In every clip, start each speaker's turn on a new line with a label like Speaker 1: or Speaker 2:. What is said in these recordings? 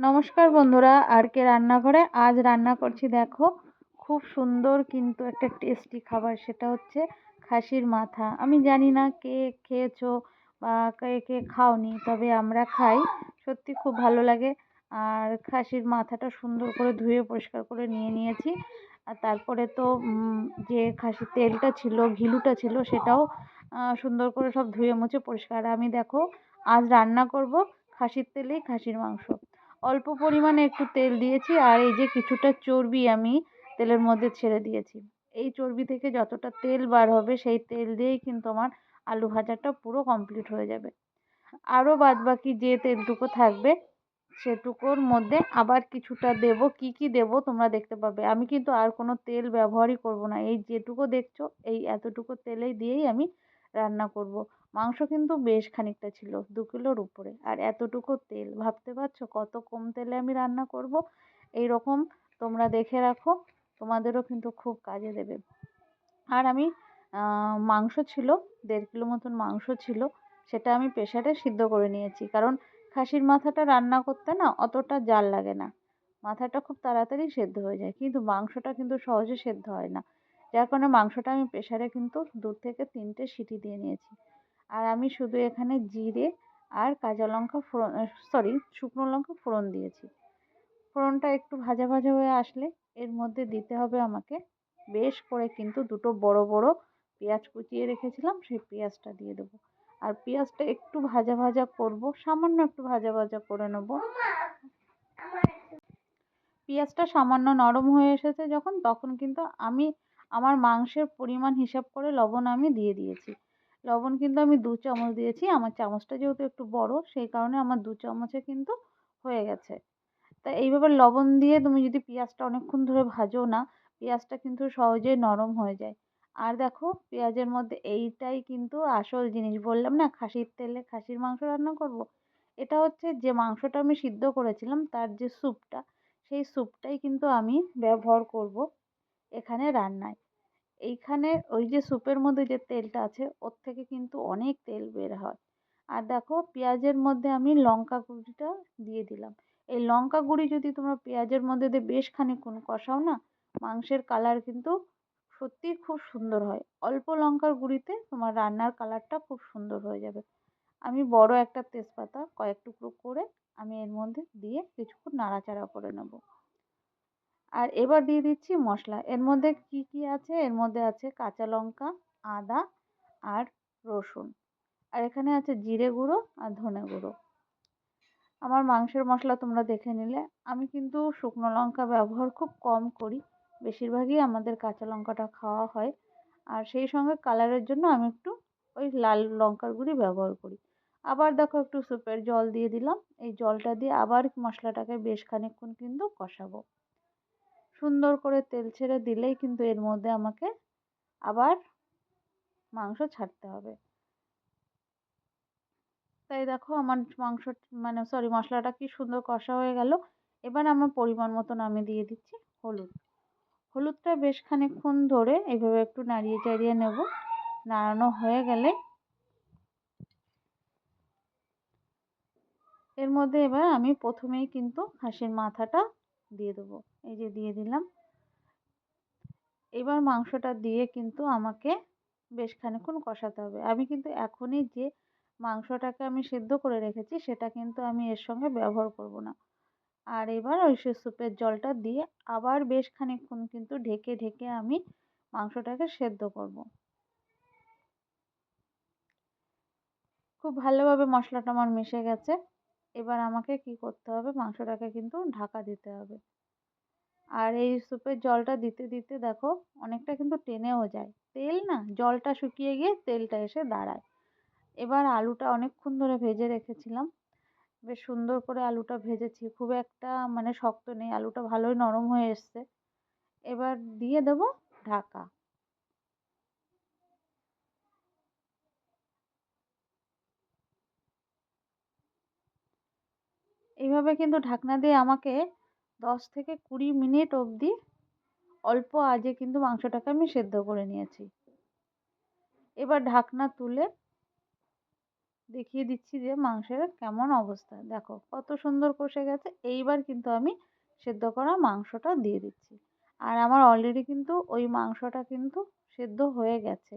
Speaker 1: নমস্কার বন্ধুরা আর কে রান্নাঘরে আজ রান্না করছি, দেখো, খুব সুন্দর কিন্তু একটা টেস্টি খাবার, সেটা হচ্ছে খাসির মাথা। আমি জানি না কে খেয়েছো বা কে কে খাওনি, তবে আমরা খাই, সত্যি খুব ভালো লাগে। আর খাসির মাথাটা সুন্দর করে ধুয়ে পরিষ্কার করে নিয়ে নিয়েছি। আর তারপরে তো যে খাসির তেলটা ছিল, ঘিলুটা ছিল, সেটাও সুন্দর করে সব ধুয়ে মুছে পরিষ্কার। আমি দেখো, আজ রান্না করব খাসির তেলেই খাসির মাংস। অল্প পরিমাণে একটু তেল দিয়েছি আর এই যে কিছুটা চর্বি আমি তেলের মধ্যে ছেড়ে দিয়েছি। এই চর্বি থেকে যতটা তেল বার হবে সেই তেল দিয়েই কিন্তু আমার আলু ভাজাটা পুরো কমপ্লিট হয়ে যাবে। আরও বাদ বাকি যে তেলটুকু থাকবে সেটুকুর মধ্যে আবার কিছুটা দেব। কি কি দেব তোমরা দেখতে পাবে। আমি কিন্তু আর কোনো তেল ব্যবহারই করব না। এই যেটুকু দেখছ, এই এতটুকু তেলেই দিয়েই আমি রান্না করব। মাংস কিন্তু বেশ খানিকটা ছিল, দু কিলোর উপরে। আর এতটুকু তেল, ভাবতে পারছ কত কম তেলে আমি রান্না করব? এই রকম তোমরা দেখে রাখো, তোমাদেরও কিন্তু খুব কাজে দেবে। আর আমি মাংস ছিল, দেড় কিলো মতন মাংস ছিল, সেটা আমি প্রেশারে সিদ্ধ করে নিয়েছি। কারণ খাসির মাথাটা রান্না করতে না অতটা জাল লাগে না। মাথাটা খুব তাড়াতাড়ি সেদ্ধ হয়ে যায়, কিন্তু মাংসটা কিন্তু সহজে সেদ্ধ হয় না। যার কারণে মাংসটা আমি প্রেশারে কিন্তু দু থেকে তিনটে সিটি দিয়ে নিয়েছি। আর আমি শুধু এখানে জিরে আর কাঁচা লঙ্কা ফোড়ন সরি শুকনো লঙ্কা ফোড়ন দিয়েছি। ফোড়নটা একটু ভাজা ভাজা হয়ে আসলে এর মধ্যে দিতে হবে আমাকে বেশ করে কিন্তু দুটো বড় বড় পেঁয়াজ কুচিয়ে রেখেছিলাম, সেই পেঁয়াজটা দিয়ে দেবো। আর পেঁয়াজটা একটু ভাজা ভাজা করব, সামান্য একটু ভাজা ভাজা করে নেব। পেঁয়াজটা সামান্য নরম হয়ে এসেছে যখন, তখন কিন্তু আমি, আমার মাংসের পরিমাণ হিসাব করে লবণ আমি দিয়ে দিয়েছি। লবণ কিন্তু আমি দু চামচ দিয়েছি। আমার চামচটা যেহেতু একটু বড়, সেই কারণে আমার দু চামচে কিন্তু হয়ে গেছে। তা এইভাবে লবণ দিয়ে তুমি যদি পেঁয়াজটা অনেকক্ষণ ধরে ভাজো না, পেঁয়াজটা কিন্তু সহজেই নরম হয়ে যায়। আর দেখো, পেঁয়াজের মধ্যে এইটাই কিন্তু আসল জিনিস। বললাম না, খাসির তেলে খাসির মাংস রান্না করব। এটা হচ্ছে যে মাংসটা আমি সিদ্ধ করেছিলাম, তার যে স্যুপটা, সেই স্যুপটাই কিন্তু আমি ব্যবহার করব এখানে রান্নায়। এইখানে ওই যে স্যুপের মধ্যে যে তেলটা আছে, ওর থেকে কিন্তু অনেক তেল বের হয়। আর দেখো, পেঁয়াজের মধ্যে আমি লঙ্কা গুঁড়িটা দিয়ে দিলাম। এই লঙ্কা গুঁড়ি যদি তোমরা পেঁয়াজের মধ্যে দিয়ে বেশ খানিক্ষণ কষাও না, মাংসের কালার কিন্তু সত্যিই খুব সুন্দর হয়। অল্প লঙ্কার গুঁড়িতে তোমার রান্নার কালারটা খুব সুন্দর হয়ে যাবে। আমি বড় একটা তেজপাতা কয়েক টুকরো করে আমি এর মধ্যে দিয়ে কিছুক্ষণ নাড়াচাড়া করে নেব। আর এবার দিয়ে দিচ্ছি মশলা। এর মধ্যে কি কি আছে? এর মধ্যে আছে কাঁচা লঙ্কা, আদা আর রসুন। আর এখানে আছে জিরে গুঁড়ো আর ধনে গুঁড়ো। আমার মাংসের মশলা তোমরা দেখে নিলে। আমি কিন্তু শুকনো লঙ্কা ব্যবহার খুব কম করি। বেশিরভাগই আমাদের কাঁচা লঙ্কাটা খাওয়া হয়। আর সেই সঙ্গে কালারের জন্য আমি একটু ওই লাল লঙ্কার গুঁড়ি ব্যবহার করি। আবার দেখো একটু স্যুপের জল দিয়ে দিলাম। এই জলটা দিয়ে আবার মশলাটাকে বেশ খানিকক্ষণ কিন্তু কষাবো। সুন্দর করে তেল ছেড়ে দিলেই কিন্তু এর মধ্যে আমাকে আবার মাংস ছাড়তে হবে। তাই দেখো আমার মাংস মানে সরি মশলাটা কি সুন্দর কষা হয়ে গেল। এবার আমার পরিমাণ মতন আমি দিয়ে দিচ্ছি হলুদ। হলুদটা বেশ খানিকক্ষণ ধরে এইভাবে একটু নাড়িয়ে চাড়িয়ে নেব। নাড়ানো হয়ে গেলে এর মধ্যে এবার আমি প্রথমেই কিন্তু খাসির মাথাটা দিয়ে দেবো। এই যে দিয়ে দিলাম। এবার মাংসটা দিয়ে কিন্তু আমাকে বেশ খানিক্ষণ কষাতে হবে। আমি কিন্তু এখনই যে মাংসটাকে আমি সেদ্ধ করে রেখেছি, সেটা কিন্তু আমি এর সঙ্গে ব্যবহার করব না। আর এবার ওই সে স্যুপের জলটা দিয়ে আবার বেশ খানিক্ষণ কিন্তু ঢেকে ঢেকে আমি মাংসটাকে সেদ্ধ করব। খুব ভালোভাবে মশলাটা আমার মিশে গেছে। এবার আমাকে কি করতে হবে? মাংসটাকে কিন্তু ঢাকা দিতে হবে। আর এই স্যুপের জলটা দিতে দিতে দেখো অনেকটা কিন্তু টেনেও যায়। তেল না, জলটা শুকিয়ে গিয়ে তেলটা এসে দাঁড়ায়। এবার আলুটা অনেকক্ষণ ধরে ভেজে রেখেছিলাম। বেশ সুন্দর করে আলুটা ভেজেছি। খুব একটা মানে শক্ত নেই, আলুটা ভালোই নরম হয়ে এসছে। এবার দিয়ে দেবো ঢাকা। এইভাবে কিন্তু ঢাকনা দিয়ে আমাকে দশ থেকে কুড়ি মিনিট অবধি অল্প আজে কিন্তু মাংসটাকে আমি সেদ্ধ করে নিয়েছি। এবার ঢাকনা তুলে দেখিয়ে দিচ্ছি যে মাংসের কেমন অবস্থা। দেখো কত সুন্দর কষে গেছে, এইবার কিন্তু আমি সেদ্ধ করা মাংসটা দিয়ে দিচ্ছি। আর আমার অলরেডি কিন্তু ওই মাংসটা কিন্তু সেদ্ধ হয়ে গেছে।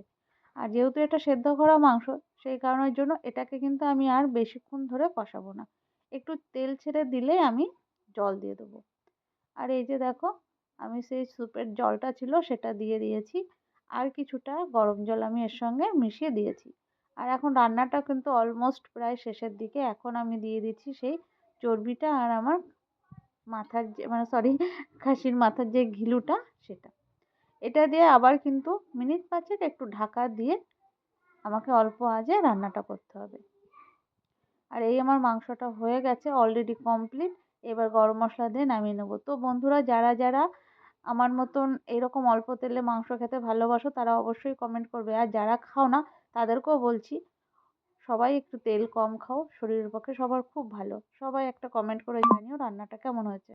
Speaker 1: আর যেহেতু এটা সেদ্ধ করা মাংস, সেই কারণের জন্য এটাকে কিন্তু আমি আর বেশিক্ষণ ধরে কষাবো না। একটু তেল ছেড়ে দিলেই আমি জল দিয়ে দেবো। আর এই যে দেখো, আমি সেই স্যুপের জলটা ছিল সেটা দিয়ে দিয়েছি। আর কিছুটা গরম জল আমি এর সঙ্গে মিশিয়ে দিয়েছি। আর এখন রান্নাটা কিন্তু অলমোস্ট প্রায় শেষের দিকে। এখন আমি দিয়ে দিচ্ছি সেই চর্বিটা আর আমার মাথার যে মানে সরি খাসির মাথার যে ঘিলুটা সেটা। এটা দিয়ে আবার কিন্তু মিনিট পাঁচেক একটু ঢাকা দিয়ে আমাকে অল্প আঁচে রান্নাটা করতে হবে। আর এই আমার মাংসটা হয়ে গেছে অলরেডি কমপ্লিট এবার গরম মশলা দিয়ে নামিয়ে নেব। তো বন্ধুরা, যারা যারা আমার মতন এরকম অল্প তেলে মাংস খেতে ভালোবাসো, তারা অবশ্যই কমেন্ট করবে। আর যারা খাও না, তাদেরকেও বলছি, সবাই একটু তেল কম খাও, শরীরের পক্ষে সবার খুব ভালো। সবাই একটা কমেন্ট করে জানিও রান্নাটা কেমন হয়েছে।